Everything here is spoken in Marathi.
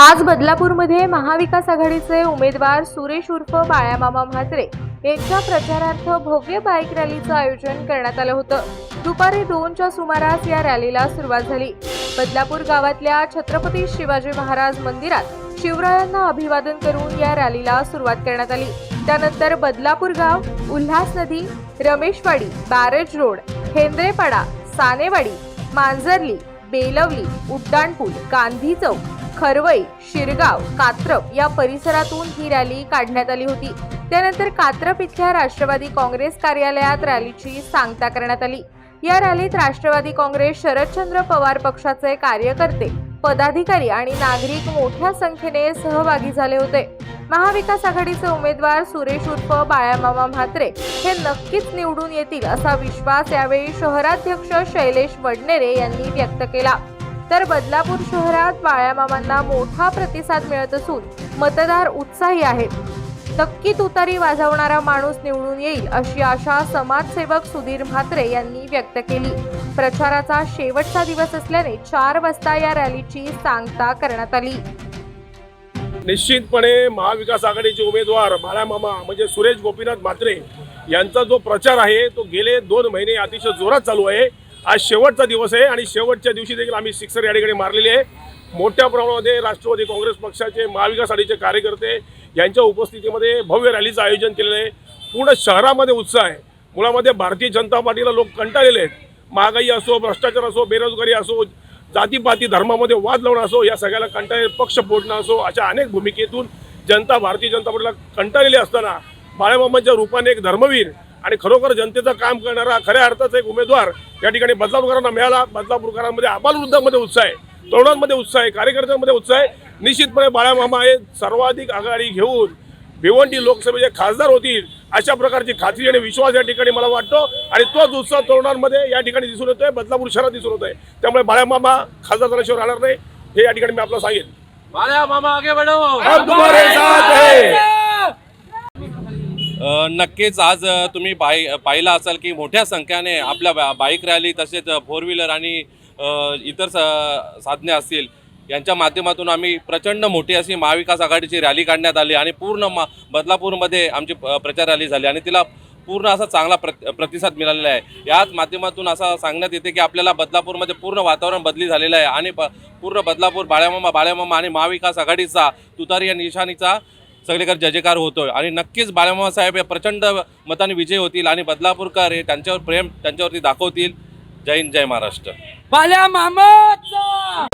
आज बदलापूरमध्ये महाविकास आघाडीचे उमेदवार सुरेश उर्फ बाळ्यामामा म्हात्रे यांच्या प्रचारार्थ भव्य बाईक रॅलीचं आयोजन करण्यात आलं होतं. दुपारी दोनच्या सुमारास या रॅलीला सुरुवात झाली. बदलापूर गावातल्या छत्रपती शिवाजी महाराज मंदिरात शिवरायांना अभिवादन करून या रॅलीला सुरुवात करण्यात आली. त्यानंतर बदलापूर गाव उल्हास नदी रमेशवाडी बॅरेज रोड हेंद्रेपाडा सानेवाडी मांजरली बेलवली उड्डाणपूल गांधी चौक खरवई शिरगाव कात्रप या परिसरातून ही रॅली काढण्यात आली होती. त्यानंतर कात्रप इथल्या राष्ट्रवादी काँग्रेस कार्यालयात रॅलीची सांगता करण्यात आली. या रॅलीत राष्ट्रवादी काँग्रेस शरदचंद्र पवार पक्षाचे कार्यकर्ते पदाधिकारी आणि नागरिक मोठ्या संख्येने सहभागी झाले होते. महाविकास आघाडीचे उमेदवार सुरेश उर्फ बाळामामा म्हात्रे हे नक्कीच निवडून येतील असा विश्वास यावेळी शहराध्यक्ष शैलेश वडनेरे यांनी व्यक्त केला. तर बदलापूर शहरात बाळ्यामामांना मोठा प्रतिसाद मिळत असून मतदार उत्साही आहेत. नक्की तुतारी वाजवणारा माणूस निवडून येईल अशी आशा समाजसेवक सुधीर म्हात्रे यांनी व्यक्त केली. प्रचाराचा शेवटचा दिवस असल्याने चार वाजता या रॅलीची सांगता करण्यात आली. निश्चितपणे महाविकास आघाडीचे उमेदवार बाळामामा म्हणजे सुरेश गोपीनाथ म्हात्रे यांचा जो प्रचार आहे तो गेले दोन महिने अतिशय जोरात चालू आहे. आज शेवटचा दिवस आहे आणि शेवटच्या दिवशी देखील आम्ही सिक्सर या ठिकाणी मारलेली आहे. मोठ्या प्रमाणामध्ये राष्ट्रवादी काँग्रेस पक्षाचे महाविकास आघाडीचे कार्यकर्ते यांच्या उपस्थितीमध्ये भव्य रॅलीचं आयोजन केलेलं आहे. पूर्ण शहरामध्ये उत्साह आहे. मुळामध्ये भारतीय जनता पार्टीला लोक कंटाळलेले आहेत. महागाई असो भ्रष्टाचार असो बेरोजगारी असो जातीपाती धर्मामध्ये वाद लावणं असो या सगळ्याला कंटाळे पक्ष फोडणं असो अशा अनेक भूमिकेतून जनता भारतीय जनता पार्टीला कंटाळलेली असताना बाळामामांच्या रूपाने एक धर्मवीर आणि खरोखर जनतेचं काम करणारा खऱ्या अर्थाचा एक उमेदवार या ठिकाणी बदलापूरकरांना मिळाला. बदलापूरकरांमध्ये आबालवृद्धांमध्ये उत्साह आहे तरुणांमध्ये उत्साह आहे कार्यकर्त्यांमध्ये उत्साह आहे. निश्चितपणे बाळामामा हे सर्वाधिक आघाडी घेऊन भिवंडी लोकसभेचे खासदार होतील अशा प्रकारची खात्री आणि विश्वास या ठिकाणी मला वाटतो. आणि तोच उत्साह तरुणांमध्ये या ठिकाणी दिसून येतोय बदलापूर शहरात दिसून येतोय. त्यामुळे बाळामामा खासदार झाल्याशिवाय राहणार नाही हे या ठिकाणी मी आपल्याला सांगेन. माया मामा आगे बढ़ो. हम तुम्हारे साथ हैं. नक्कीच आज तुम्ही बाय पाहिलं असाल की मोठ्या संख्येने आपल्या बा- बाईक रॅली तसेच फोर व्हीलर आणि इतर स- साधने असतील यांच्या माध्यमातून आम्ही प्रचंड मोठी अशी महाविकास आघाडीची रॅली काढण्यात आली आणि पूर्ण मा बदलापूरमध्ये आमची प्रचार रॅली झाली आणि तिला पूर्ण असा चांगला प्र प्रतिसाद मिळालेला आहे. याच माध्यमातून असा सांगण्यात येते की आपल्याला बदलापूरमध्ये पूर्ण वातावरण बदली झालेलं आहे आणि प पूर्ण बदलापूर बाळ्यामामा बाळ्यामामा आणि महाविकास आघाडीचा तुतारी या निशाणीचा सगळीकडे जय जयकार होतोय. आणि नक्कीच बाळामामा साहेब हे प्रचंड मताने विजय होतील आणि बदलापूरकर हे त्यांच्यावर प्रेम त्यांच्यावरती दाखवतील. जय हिंद जय महाराष्ट्र. बाल्या मामाचा